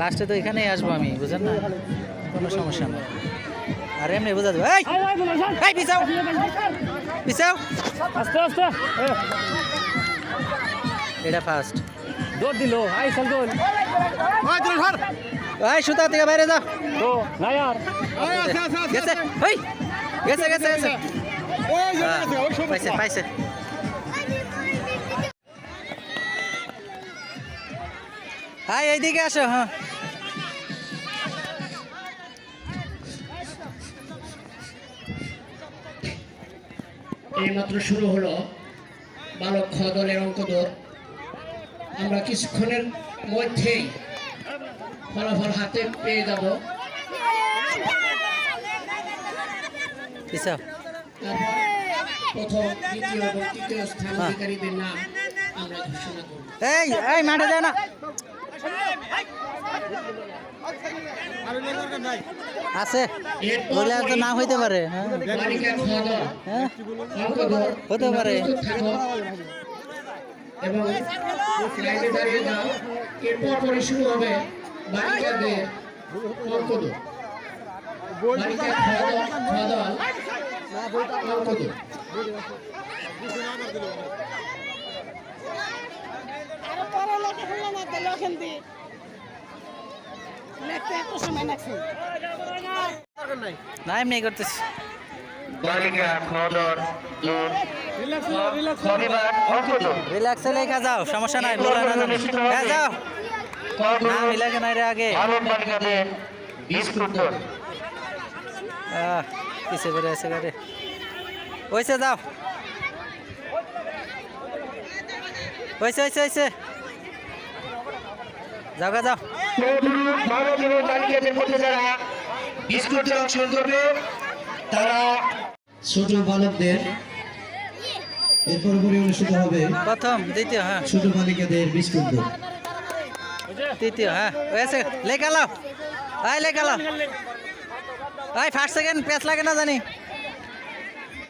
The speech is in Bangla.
লাস্টে তো এখানেই আসব আমি বুঝেন না? কোনো সমস্যা নেই। আর এমনি বোঝা দেবো পিছাও! পিছাও! আস্তে আস্তে। এটা ফার্স্ট দৌড় দিল। আই চল দৌড় এই সুতা থেকে বাইরে যাও তো না यार গেছে। এই গেছে গেছে গেছে। হ্যাঁ, পাইছে পাইছে। হাই এইদিকে আসো হ্যাঁ। এইমাত্র শুরু হলো বালক খ দলের অঙ্ক দৌড় আমরা কিছুক্ষণের মধ্যেই ফলাফল হাতে পেয়ে যাব। প্রথম দ্বিতীয় এবং তৃতীয় স্থান অধিকারীদের নাম আমরা ঘোষণা করব। এই এই মাঠে যাও না। আছে। বলে তো না হইতে পারে হ্যাঁ? হ্যাঁ? হতে পারে। এবং লাইনে দাঁড়িয়ে আরও না এমনি করতেছি। রিল্যাক্সে লেখা যাও সমস্যা নাই বলে না হ্যাঁ যাও। না মিলাকে নাই রে আগে। কিসে করে আছে গাড়ি। ওইসে যাও। ওইসে ওইসে ওইসে যাও গা যাও। বিস্কুটে অংশগ্রহণ করবে। তারা ছোট বালকদের এরপর পরে অনুষ্ঠিত হবে। প্রথম দ্বিতীয় হ্যাঁ। ছোট বালিকাদের বিস্কুট তৃতীয় হ্যাঁ। ওইসে লেখা লাও আয় লেখা আয় ফার্স্ট সেকেন্ড প্যাচ লাগে না জানি।